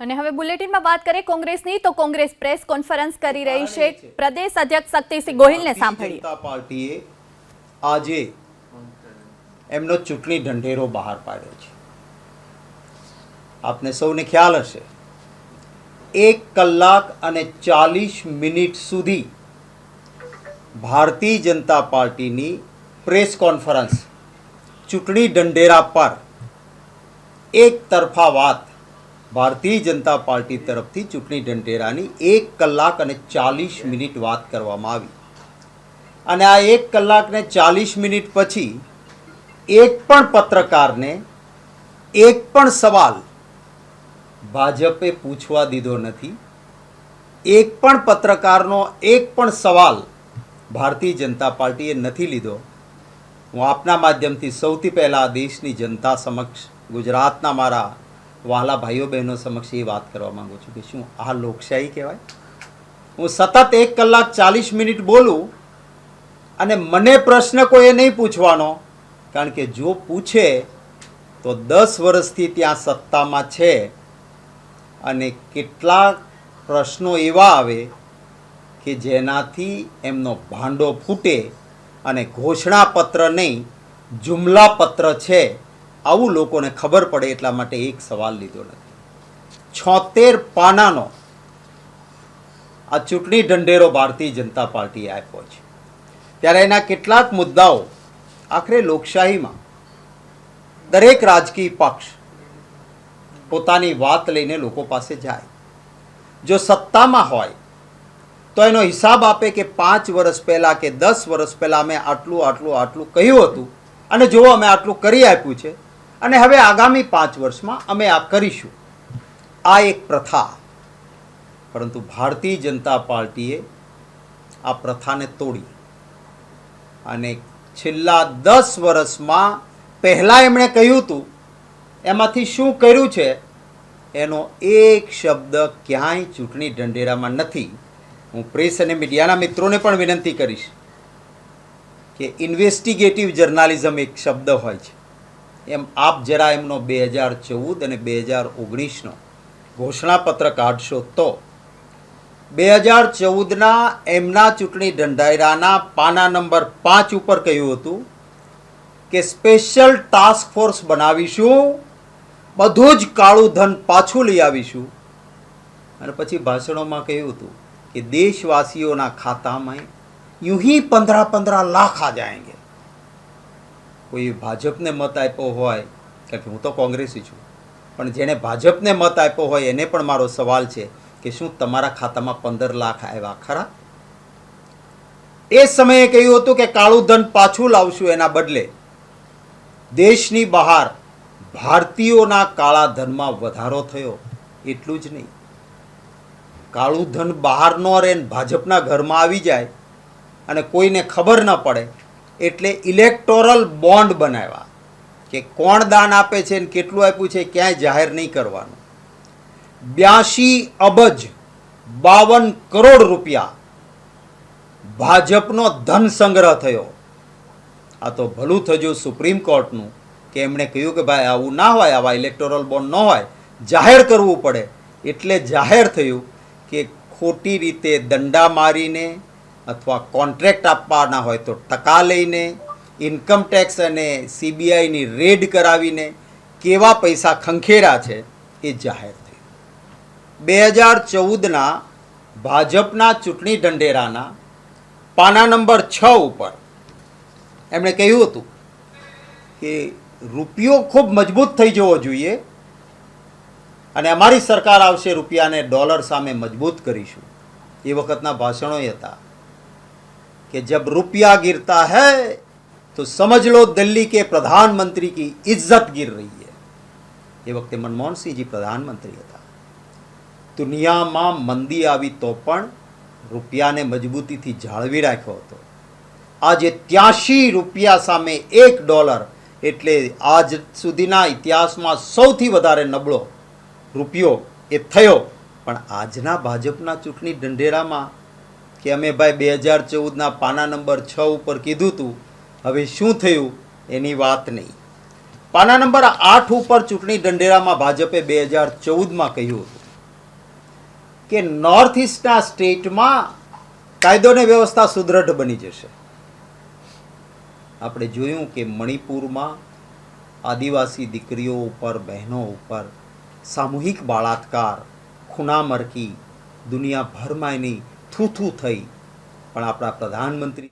અને હવે બુલેટિનમાં વાત કરીએ કોંગ્રેસની તો કોંગ્રેસ પ્રેસ કોન્ફરન્સ કરી રહી છે. પ્રદેશ અધ્યક્ષ શક્તિસિંહ ગોહિલને સાંભળી જનતા પાર્ટીએ આજે એમનો ચૂંટણી ઢંઢેરો બહાર પાડ્યો છે. આપને સૌને ખ્યાલ હશે એક કલાક અને ચાલીસ મિનિટ સુધી ભારતીય જનતા પાર્ટીની પ્રેસ કોન્ફરન્સ ચૂંટણી ઢંઢેરા પર એક તરફા વાત ભારતીય જનતા પાર્ટી તરફથી ચૂંટણી ઢંઢેરાની એક કલાક અને ચાલીસ મિનિટ વાત કરવામાં આવી. અને આ એક કલાકને ચાલીસ મિનિટ પછી એક પણ પત્રકારને એક પણ સવાલ ભાજપે પૂછવા દીધો નથી. એક પણ પત્રકારનો એક પણ સવાલ ભારતીય જનતા પાર્ટીએ નથી લીધો. હું આપના માધ્યમથી સૌથી પહેલાં દેશની જનતા સમક્ષ, ગુજરાતના મારા વહાલા ભાઈઓ બહેનો સમક્ષ એ વાત કરવા માંગુ છું કે શું આ લોકશાહી કહેવાય? હું સતત એક કલાક ચાલીસ મિનિટ બોલું અને મને પ્રશ્ન કોઈએ નહીં પૂછવાનો? કારણ કે જો પૂછે, તો દસ વર્ષથી ત્યાં સત્તામાં છે અને કેટલાક પ્રશ્નો એવા આવે કે જેનાથી એમનો ભાંડો ફૂટે અને ઘોષણાપત્ર નહીં, જુમલાપત્ર છે. આવું લોકોને ખબર પડે એટલા માટે એક સવાલ લીધો નથી. છોતેર પાનાનો આ ચૂંટણી ઢંઢેરો ભારતીય જનતા પાર્ટીએ આપ્યો છે. ત્યારે એના કેટલાક મુદ્દાઓ આખરે લોકશાહીમાં દરેક રાજકીય પક્ષ પોતાની વાત લઈને લોકો પાસે જાય. જો સત્તામાં હોય, તો એનો હિસાબ આપે કે પાંચ વર્ષ પહેલાં કે દસ વર્ષ પહેલાં અમે આટલું આટલું આટલું કહ્યું હતું અને જો અમે આટલું કરી આપ્યું છે. અને હવે આગામી પાંચ વર્ષમાં અમે આ કરીશું. આ એક પ્રથા. પરંતુ ભારતીય જનતા પાર્ટીએ આ પ્રથાને તોડી. અને છેલ્લા દસ વર્ષમાં પહેલાં એમણે કહ્યું હતું, એમાંથી શું કર્યું છે? એનો એક શબ્દ ક્યાંય ચૂંટણી ઢંઢેરામાં નથી. હું પ્રેસ અને મીડિયાના મિત્રોને પણ વિનંતી કરીશ કે ઇન્વેસ્ટિગેટિવ જર્નાલિઝમ એક શબ્દ હોય છે. એમ આપ જરા એમનો બે હજાર ચૌદ અને બે હજાર ઓગણીસનો ઘોષણાપત્ર કાઢશો તો બે હજાર ચૌદના એમના ચૂંટણી ઢંઢાયરાના પાના નંબર પાંચ ઉપર કહ્યું હતું કે સ્પેશિયલ ટાસ્ક ફોર્સ બનાવીશું બધું જ કાળું ધન પાછું લઈ આવીશું અને પછી ભાષણોમાં કહ્યું હતું કે દેશવાસીઓના ખાતામાં यूं ही पंद्रह पंद्रह लाख आ जाएंगे કોઈ ભાજપને મત આપ્યો હોય, કારણ કે હું તો કોંગ્રેસી છું, પણ જેણે ભાજપને મત આપ્યો હોય એને પણ મારો સવાલ છે કે શું તમારા ખાતામાં પંદર લાખ આવ્યા ખરા? એ સમયે કહ્યું હતું કે કાળું ધન પાછું લાવશું એના બદલે. દેશની બહાર ભારતીયોના કાળા ધનમાં વધારો થયો, એટલું જ નહીં. કાળું ધન બહાર ન રહે ભાજપના ઘરમાં આવી જાય અને કોઈને ખબર ન પડે એટલે ઇલેક્ટોરલ બોન્ડ બનાવ્યા કે કોણ દાન આપે છે ને કેટલું આપ્યું છે, ક્યાંય જાહેર નહીં કરવાનું. બ્યાસી અબજ બાવન કરોડ રૂપિયા ભાજપનો ધન સંગ્રહ થયો. આ તો ભલું થયું સુપ્રીમ કોર્ટનું, કે એમણે કહ્યું કે ભાઈ આવું ના હોય, આવા ઇલેક્ટોરલ બોન્ડ ન હોય, જાહેર કરવું પડે. એટલે જાહેર થયું કે ખોટી રીતે દંડા મારીને અથવા કોન્ટ્રાક્ટ આપવાના હોય તો ટકા લઈને, ઇન્કમ ટેક્સ અને સીબીઆઈની રેડ કરાવીને કેવા પૈસા ખંખેરા છે એ જાહેર થયું. બે હજાર ચૌદના ભાજપના ચૂંટણી ઢંઢેરાના પાના નંબર છ ઉપર એમણે કહ્યું હતું કે રૂપિયો ખૂબ મજબૂત થઈ જવો જોઈએ અને અમારી સરકાર આવશે રૂપિયાને ડોલર સામે મજબૂત કરીશું. એ વખતના ભાષણો હતા. कि जब रुपया गिरता है तो समझ लो दिल्ली के प्रधानमंत्री की इज्जत गिर रही है એ વખતે મનમોહન સિંહજી પ્રધાનમંત્રી હતા દુનિયામાં મંદી આવી તો પણ રૂપિયાને મજબૂતીથી જાળવી રાખ્યો હતો આજે ત્યાંશી રૂપિયા સામે એક ડોલર એટલે આજ સુધીના ઇતિહાસમાં સૌથી વધારે નબળો રૂપિયો એ થયો પણ આજના ભાજપના ચૂંટણી ઢંઢેરામાં કે અમે ભાઈ બે હજાર ચૌદના પાના નંબર છ ઉપર કીધું હતું હવે શું થયું એની વાત નહીં. પાના નંબર આઠ ઉપર ચૂંટણી ઢંઢેરામાં ભાજપે બે હજાર ચૌદમાં કહ્યું હતું કે નોર્થ ઇસ્ટના સ્ટેટમાં કાયદો અને વ્યવસ્થા સુદૃઢ બની જશે. આપણે જોયું કે મણિપુરમાં આદિવાસી દીકરીઓ ઉપર, બહેનો ઉપર સામૂહિક બળાત્કાર, ખૂનામરકી, દુનિયાભરમાં એની થૂથું થઈ. પણ આપણા પ્રધાનમંત્રી